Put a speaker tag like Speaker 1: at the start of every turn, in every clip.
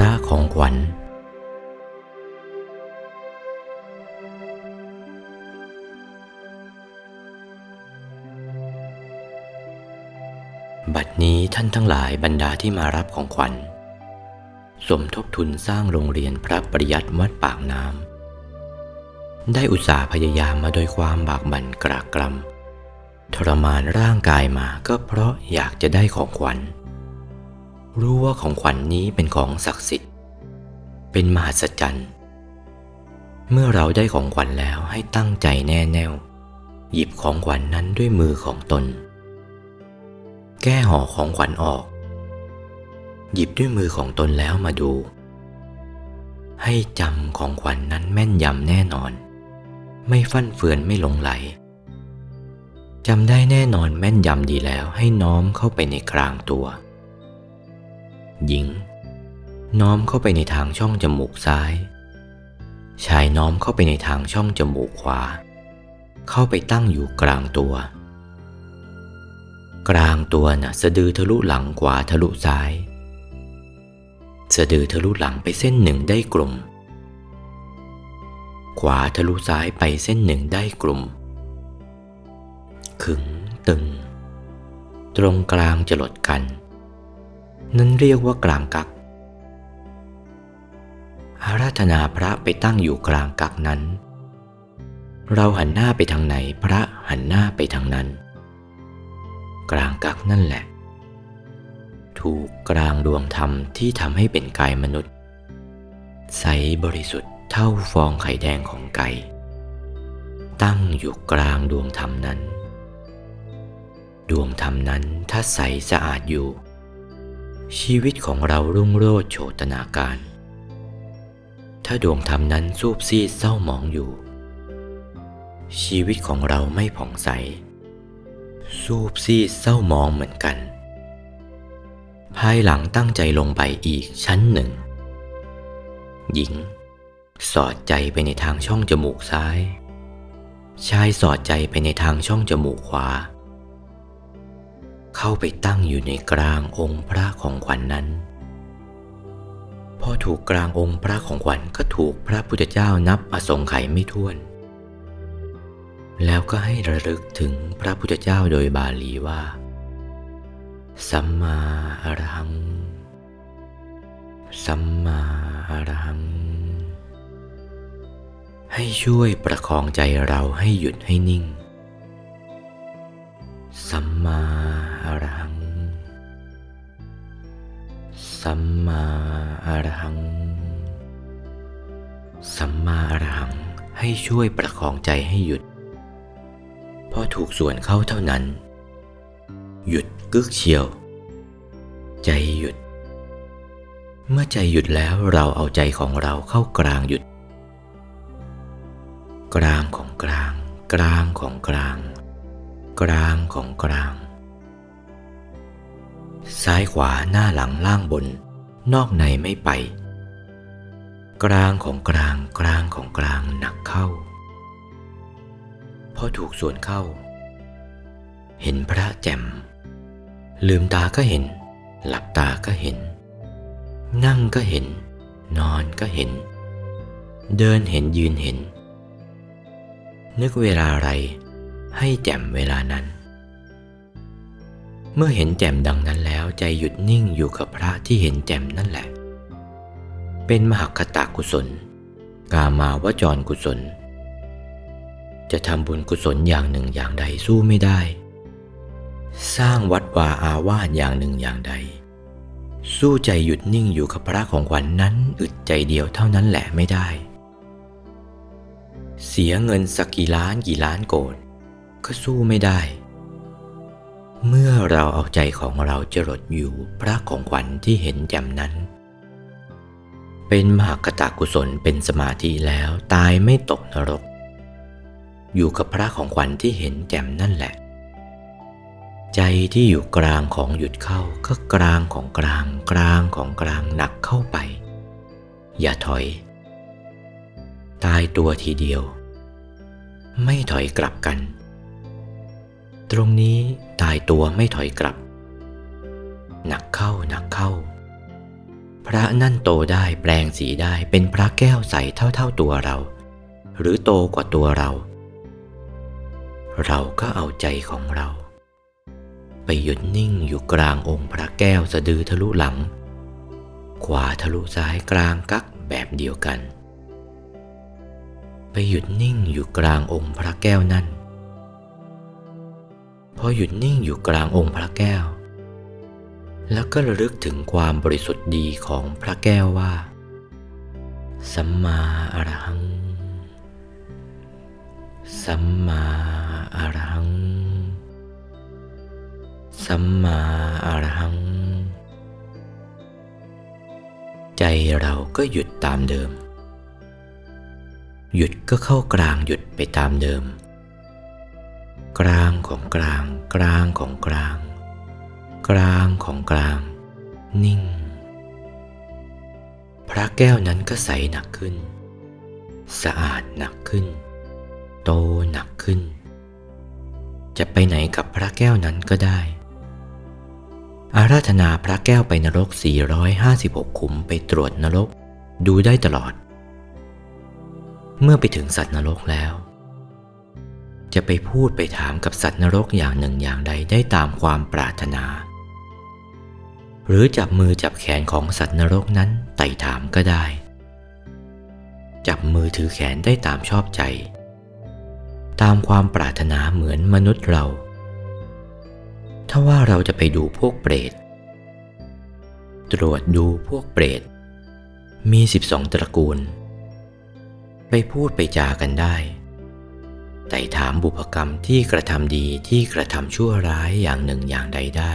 Speaker 1: ระของขวัญ บัดนี้ท่านทั้งหลายบรรดาที่มารับของขวัญ สมทบทุนสร้างโรงเรียนพระปริยัติวัดปากน้ำ ได้อุตส่าห์พยายามมาโดยความบากบั่นกรากกรำทรมานร่างกายมาก็เพราะอยากจะได้ของขวัญ รู้ว่าของขวัญนนี้เป็นของศักดิ์สิทธิ์ เป็นมหัศจรรย์ เมื่อเราได้ของขวัญแล้วให้ตั้งใจแน่แน่ว หยิบของขวัญนนั้นด้วยมือของตน แก้ห่อของขวัญออก หยิบด้วยมือของตนแล้วมาดู ให้จำของขวัญนนั้นแม่นยำแน่นอน ไม่ฟั่นเฟือนไม่หลงไหลจำได้แน่นอนแม่นยำดีแล้วให้น้อมเข้าไปในกลางตัว หญิง น้อมเข้าไปในทางช่องจมูกซ้าย ชายน้อมเข้าไปในทางช่องจมูกขวา เข้าไปตั้งอยู่กลางตัว กลางตัวน่ะสะดือทะลุหลังขวาทะลุซ้าย สะดือทะลุหลังไปเส้นหนึ่งได้กลุ่ม ขวาทะลุซ้ายไปเส้นหนึ่งได้กลุ่ม ขึงตึง ตรงกลางจะหลดกัน นั้นเรียกว่ากลางกัก อาราธนาพระไปตั้งอยู่กลางกักนั้น เราหันหน้าไปทางไหนพระหันหน้าไปทางนั้น กลางกักนั่นแหละ ถูกกลางดวงธรรมที่ทำให้เป็นกายมนุษย์ ใสบริสุทธิ์เท่าฟองไข่แดงของไก่ตั้งอยู่กลางดวงธรรมนั้น ดวงธรรมนั้นถ้าใสสะอาดอยู่ ชีวิตของเรารุ่งโรจน์โชตนาการ ถ้าดวงธรรมนั้นสูบซีดเศร้าหมองอยู่ ชีวิตของเราไม่ผ่องใสสูบซีดเศร้าหมองเหมือนกัน ภายหลังตั้งใจลงไปอีกชั้นหนึ่ง หญิง สอดใจไปในทางช่องจมูกซ้าย ชายสอดใจไปในทางช่องจมูกขวา เข้าไปตั้งอยู่ในกลางองค์พระของขวัญนนั้น พอถูกกลางองค์พระของขวัญก็ถูกพระพุทธเจ้านับอสงไขยไม่ถ้วน แล้วก็ให้ระลึกถึงพระพุทธเจ้าโดยบาลีว่า สัมมาอรหัง สัมมาอรหัง ให้ช่วยประคองใจเราให้หยุดให้นิ่ง สัมมา อรหัง สัมมาอรหัง สัมมาอรหังให้ช่วยประคองใจให้หยุด พอถูกส่วนเข้าเท่านั้น หยุดกึกเฉียว ใจหยุด เมื่อใจหยุดแล้วเราเอาใจของเราเข้ากลางหยุด กลางของกลาง กลางของกลาง กลางของกลาง ซ้ายขวาหน้าหลังล่างบน นอกในไม่ไป กลางของกลางกลางของกลางหนักเข้า พอถูกส่วนเข้า เห็นพระแจ่ม ลืมตาก็เห็น หลับตาก็เห็น นั่งก็เห็น นอนก็เห็น เดินเห็นยืนเห็น นึกเวลาอะไรให้แจ่มเวลานั้น เมื่อเห็นแจ่มดังนั้นแล้วใจหยุดนิ่งอยู่กับพระที่เห็นแจ่มนั่นแหละ เป็นมหคตากุศล กามาวจรกุศล จะทำบุญกุศลอย่างหนึ่งอย่างใดสู้ไม่ได้ สร้างวัดวาอาวาสอย่างหนึ่งอย่างใด สู้ใจหยุดนิ่งอยู่กับพระของขวัญนนั้นอึดใจเดียวเท่านั้นแหละไม่ได้ เสียเงินสักกี่ล้านกี่ล้านโกดก็สู้ไม่ได้ เมื่อเราเอาใจของเราจรดอยู่พระของขวัญที่เห็นแจ่มนั้น เป็นมหากตากุศลเป็นสมาธิแล้วตายไม่ตกนรก อยู่กับพระของขวัญที่เห็นแจ่มนั่นแหละ ใจที่อยู่กลางของหยุดเข้าก็กลางของกลางกลางของกลางหนักเข้าไป อย่าถอย ตายตัวทีเดียว ไม่ถอยกลับกัน ตรงนี้ตายตัวไม่ถอยกลับ หนักเข้าหนักเข้า พระนั่นโตได้แปลงสีได้เป็นพระแก้วใสเท่าๆตัวเรา หรือโตกว่าตัวเรา เราก็เอาใจของเรา ไปหยุดนิ่งอยู่กลางองค์พระแก้วสะดือทะลุหลัง ขวาทะลุซ้ายกลางกักแบบเดียวกัน ไปหยุดนิ่งอยู่กลางองค์พระแก้วนั่น พอหยุดนิ่งอยู่กลางองค์พระแก้ว แล้วก็ระลึกถึงความบริสุทธิ์ดีของพระแก้วว่า สัมมาอรหัง สัมมาอรหัง สัมมาอรหัง ใจเราก็หยุดตามเดิม หยุดก็เข้ากลางหยุดไปตามเดิม กลางของกลาง กลางของกลาง กลางของกลาง นิ่ง พระแก้วนั้นก็ใสหนักขึ้น สะอาดหนักขึ้น โตหนักขึ้น จะไปไหนกับพระแก้วนั้นก็ได้ อาราธนาพระแก้วไปนรก 456 ขุมไปตรวจนรก ดูได้ตลอด เมื่อไปถึงสัตว์นรกแล้ว จะไปพูดไปถามกับสัตว์นรกอย่างหนึ่งอย่างใดได้ตามความปรารถนา หรือจับมือจับแขนของสัตว์นรกนั้นไต่ถามก็ได้ จับมือถือแขนได้ตามชอบใจ ตามความปรารถนาเหมือนมนุษย์เรา ถ้าว่าเราจะไปดูพวกเปรต ตรวจดูพวกเปรต มี 12 ตระกูล ไปพูดไปจากันได้ ไต่ถามบุพกรรมที่กระทำดีที่กระทำชั่วร้ายอย่างหนึ่งอย่างใดได้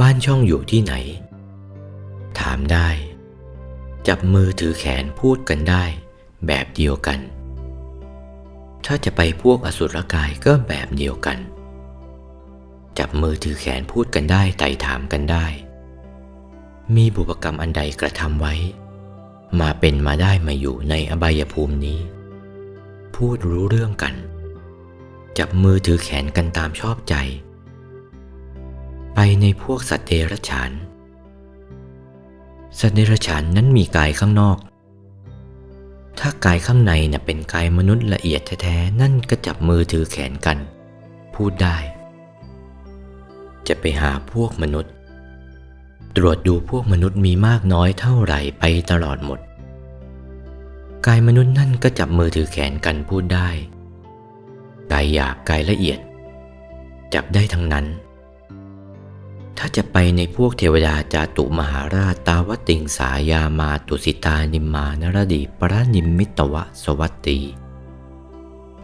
Speaker 1: บ้านช่องอยู่ที่ไหน ถามได้ จับมือถือแขนพูดกันได้ แบบเดียวกัน ถ้าจะไปพวกอสุรกายก็แบบเดียวกัน จับมือถือแขนพูดกันได้ไต่ถามกันได้ มีบุพกรรมอันใดกระทำไว้ มาเป็นมาได้มาอยู่ในอบายภูมินี้ พูดรู้เรื่องกัน จับมือถือแขนกันตามชอบใจ ไปในพวกสัตว์เดรัจฉาน สัตว์เดรัจฉานนั้นมีกายข้างนอก ถ้ากายข้างในน่ะเป็นกายมนุษย์ละเอียดแท้ๆนั่นก็จับมือถือแขนกัน พูดได้ จะไปหาพวกมนุษย์ ตรวจดูพวกมนุษย์มีมากน้อยเท่าไหร่ไปตลอดหมด กายมนุษย์นั่นก็จับมือถือแขนกันพูดได้ กายหยาบกายละเอียด จับได้ทั้งนั้น ถ้าจะไปในพวกเทวดาจาตุมหาราชตาวติงสายามาตุสิตานิมมานรดีปรนิมมิตวะสวัตตี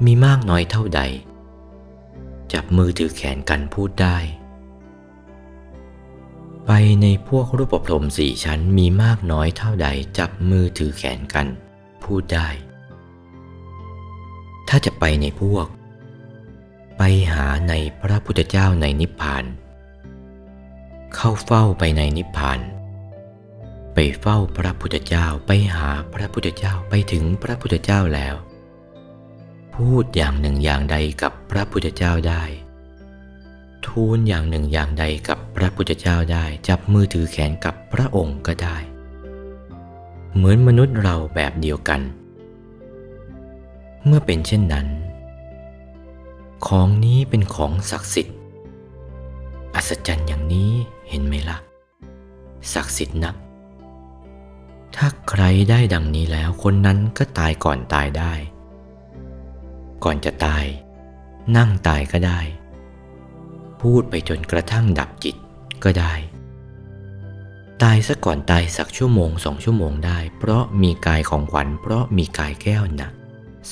Speaker 1: มีมากน้อยเท่าใด จับมือถือแขนกันพูดได้ ไปในพวกรูปพรมสี่ชั้นมีมากน้อยเท่าใดจับมือถือแขนกัน พูดได้ ถ้าจะไปในพวก ไปหาในพระพุทธเจ้าในนิพพาน เข้าเฝ้าไปในนิพพาน ไปเฝ้าพระพุทธเจ้าไปหาพระพุทธเจ้าไปถึงพระพุทธเจ้าแล้ว พูดอย่างหนึ่งอย่างใดกับพระพุทธเจ้าได้ทูลอย่างหนึ่งอย่างใดกับพระพุทธเจ้าได้ จับมือถือแขนกับพระองค์ก็ได้ เหมือนมนุษย์เราแบบเดียวกัน เมื่อเป็นเช่นนั้น ของนี้เป็นของศักดิ์สิทธิ์ อัศจรรย์อย่างนี้เห็นไหมล่ะ ศักดิ์สิทธิ์นัก ถ้าใครได้ดังนี้แล้วคนนั้นก็ตายก่อนตายได้ ก่อนจะตาย นั่งตายก็ได้ พูดไปจนกระทั่งดับจิตก็ได้ ตายซะก่อนตายสักชั่วโมงสองชั่วโมงได้ เพราะมีกายของขวัญ เพราะมีกายแก้วหนัก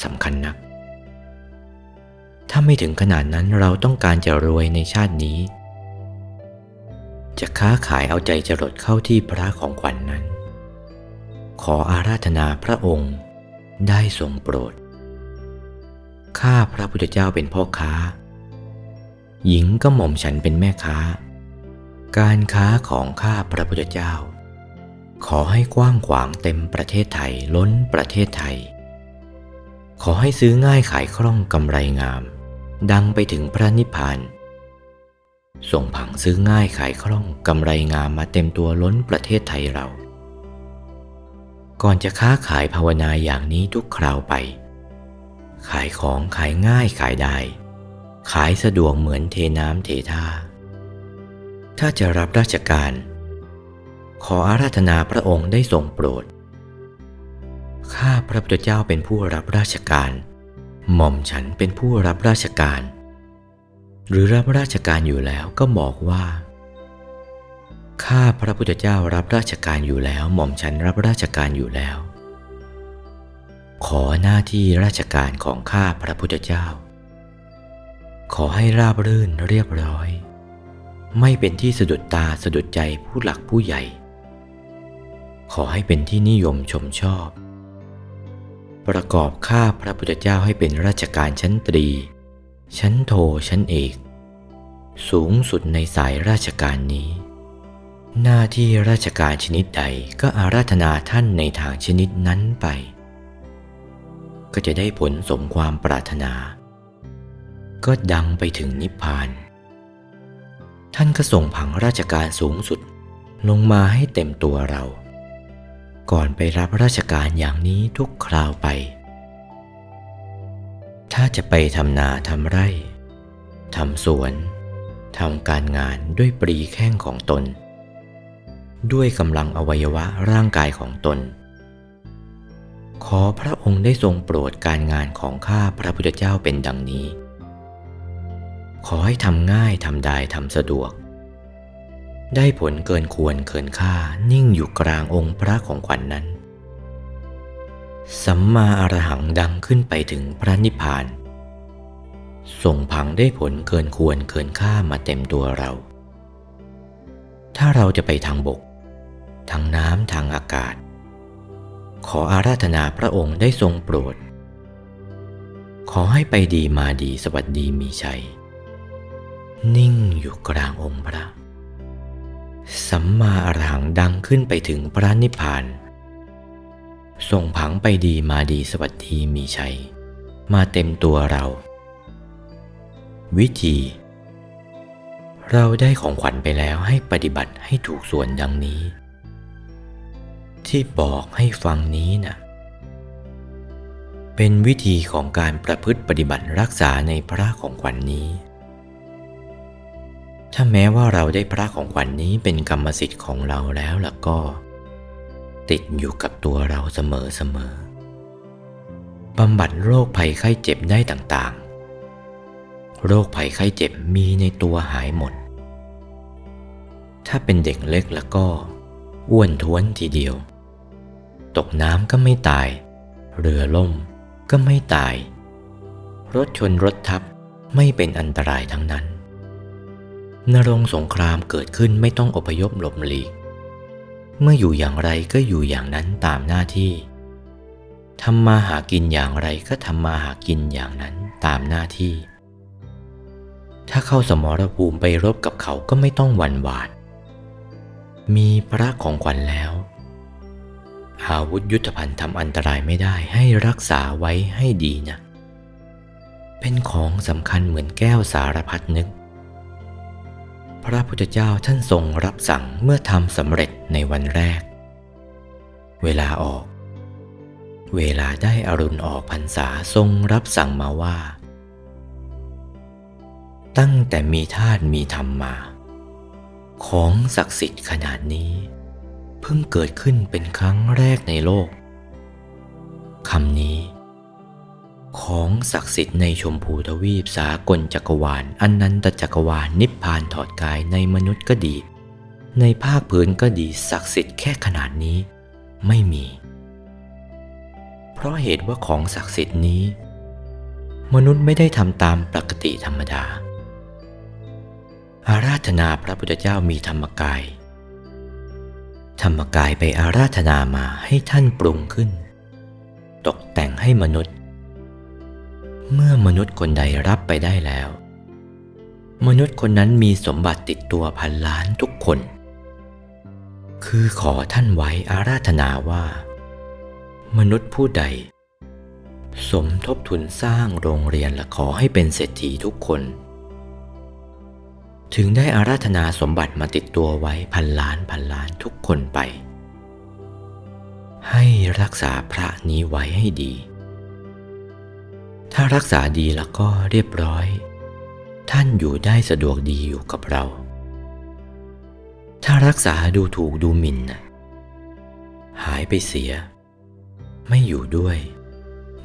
Speaker 1: สำคัญนัก ถ้าไม่ถึงขนาดนั้นเราต้องการจะรวยในชาตินี้ จะค้าขายเอาใจจรดเข้าที่พระของขวัญนนั้น ขออาราธนาพระองค์ได้ทรงโปรด ข้าพระพุทธเจ้าเป็นพ่อค้า หญิงก็หม่อมฉันเป็นแม่ค้า การค้าของข้าพระพุทธเจ้า ขอให้กว้างขวางเต็มประเทศไทยล้นประเทศไทย ขอให้ซื้อง่ายขายคล่องกำไรงาม ดังไปถึงพระนิพพานส่งผังซื้อง่ายขายคล่องกำไรงามมาเต็มตัวล้นประเทศไทยเรา ก่อนจะค้าขายภาวนาอย่างนี้ทุกคราวไป ขายของขายง่ายขายได้ ขายสะดวกเหมือนเทน้ำเทท่า ถ้าจะรับราชการ ขออาราธนาพระองค์ได้ทรงโปรด ข้าพระพุทธเจ้าเป็นผู้รับราชการ หม่อมฉันเป็นผู้รับราชการ หรือรับราชการอยู่แล้วก็บอกว่า ข้าพระพุทธเจ้ารับราชการอยู่แล้ว หม่อมฉันรับราชการอยู่แล้ว ขอหน้าที่ราชการของข้าพระพุทธเจ้า ขอให้ราบรื่นเรียบร้อย ไม่เป็นที่สะดุดตาสะดุดใจผู้หลักผู้ใหญ่ ขอให้เป็นที่นิยมชมชอบ ประกอบข้าพระพุทธเจ้าให้เป็นราชการชั้นตรี ชั้นโทชั้นเอก สูงสุดในสายราชการนี้ หน้าที่ราชการชนิดใดก็อาราธนาท่านในทางชนิดนั้นไป ก็จะได้ผลสมความปรารถนา ก็ดังไปถึงนิพพาน ท่านก็ส่งผังราชการสูงสุด ลงมาให้เต็มตัวเรา ก่อนไปรับราชการอย่างนี้ทุกคราวไป ถ้าจะไปทำนาทำไร่ทำสวนทำการงานด้วยปรีแข้งของตน ด้วยกำลังอวัยวะร่างกายของตน ขอพระองค์ได้ทรงโปรดการงานของข้าพระพุทธเจ้าเป็นดังนี้ ขอให้ทำง่ายทำได้ทำสะดวก ได้ผลเกินควรเกินค่านิ่งอยู่กลางองค์พระของขวัญนนั้น สัมมาอรหังดังขึ้นไปถึงพระนิพพาน ส่งพังได้ผลเกินควรเกินค่ามาเต็มตัวเรา ถ้าเราจะไปทางบก ทางน้ำทางอากาศ ขออาราธนาพระองค์ได้ทรงโปรดขอให้ไปดีมาดีสวัสดีมีชัย นิ่งอยู่กลางองค์พระ สัมมาอรหังดังขึ้นไปถึงพระนิพพานส่งผังไปดีมาดีสวัสดีมีชัย มาเต็มตัวเรา วิธี เราได้ของขวัญไปแล้วให้ปฏิบัติให้ถูกส่วนดังนี้ ที่บอกให้ฟังนี้นะ่ะเป็นวิธีของการประพฤติปฏิบัติรักษาในพระของขวัญนนี้ ถ้าแม้ว่าเราได้พระของขวัญนนี้เป็นกรรมสิทธิ์ของเราแล้วล่ะก็ ติดอยู่กับตัวเราเสมอเสมอบำบัดโรคภัยไข้เจ็บได้ต่างๆ โรคภัยไข้เจ็บมีในตัวหายหมด ถ้าเป็นเด็กเล็กแล้วก็อ้วนท้วนทีเดียว ตกน้ำก็ไม่ตาย เรือล่มก็ไม่ตาย รถชนรถทับไม่เป็นอันตรายทั้งนั้น นรงสงครามเกิดขึ้นไม่ต้องอพยพหลบหลีก เมื่ออยู่อย่างไรก็อยู่อย่างนั้นตามหน้าที่ทำมาหากินอย่างไรก็ทำมาหากินอย่างนั้นตามหน้าที่ ถ้าเข้าสมรภูมิไปรบกับเขาก็ไม่ต้องหวั่นหวาด มีพระของขวัญแล้ว อาวุธยุทธภัณฑ์ทำอันตรายไม่ได้ให้รักษาไว้ให้ดีนะ เป็นของสำคัญเหมือนแก้วสารพัดนึก พระพุทธเจ้าท่านทรงรับสั่งเมื่อทำสำเร็จในวันแรก เวลาออก เวลาได้อรุณออกพรรษาทรงรับสั่งมาว่า ตั้งแต่มีธาตุมีธรรมมา ของศักดิ์สิทธิ์ขนาดนี้ เพิ่งเกิดขึ้นเป็นครั้งแรกในโลกคำนี้ ของศักดิ์สิทธิ์ในชมพูทวีปสากลจักรวาลอันนันตจักรวาลนิพพานถอดกายในมนุษย์ก็ดี ในภาคพื้นก็ดีศักดิ์สิทธิ์แค่ขนาดนี้ ไม่มี เพราะเหตุว่าของศักดิ์สิทธิ์นี้ มนุษย์ไม่ได้ทำตามปกติธรรมดา อาราธนาพระพุทธเจ้ามีธรรมกาย ธรรมกายไปอาราธนามาให้ท่านปรุงขึ้น ตกแต่งให้มนุษย์ เมื่อมนุษย์คนใดรับไปได้แล้ว มนุษย์คนนั้นมีสมบัติติดตัวพันล้านทุกคน คือขอท่านไว้อาราธนาว่า มนุษย์ผู้ใด สมทบทุนสร้างโรงเรียนและขอให้เป็นเศรษฐีทุกคน ถึงได้อาราธนาสมบัติมาติดตัวไว้พันล้านพันล้านทุกคนไป ให้รักษาพระนี้ไว้ให้ดี ถ้ารักษาดีแล้วก็เรียบร้อย ท่านอยู่ได้สะดวกดีอยู่กับเรา ถ้ารักษาดูถูกดูหมิ่นหายไปเสีย ไม่อยู่ด้วย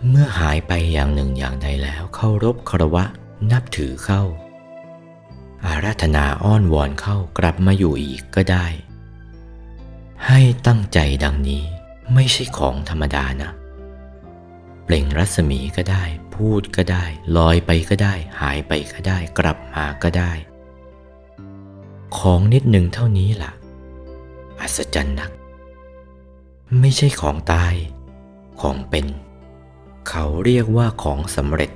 Speaker 1: เมื่อหายไปอย่างหนึ่งอย่างใดแล้วเคารพคารวะนับถือเข้า อาราธนาอ้อนวอนเข้ากลับมาอยู่อีกก็ได้ ให้ตั้งใจดังนี้ไม่ใช่ของธรรมดานะ เปล่งรัศมีก็ได้ พูดก็ได้ ลอยไปก็ได้ หายไปก็ได้ กลับมาก็ได้ ของนิดหนึ่งเท่านี้ล่ะ อัศจรรย์นัก ไม่ใช่ของตาย ของเป็น เขาเรียกว่าของสำเร็จ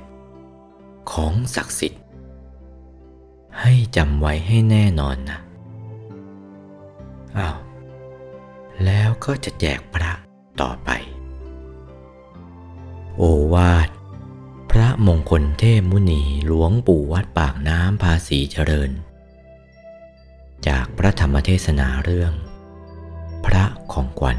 Speaker 1: ของศักดิ์สิทธิ์ ให้จำไว้ให้แน่นอนนะอ้าวแล้วก็จะแจกพระต่อไป โอวาท พระมงคลเทพมุนีหลวงปู่วัดปากน้ำภาษีเจริญ จากพระธรรมเทศนาเรื่อง พระของขวัญ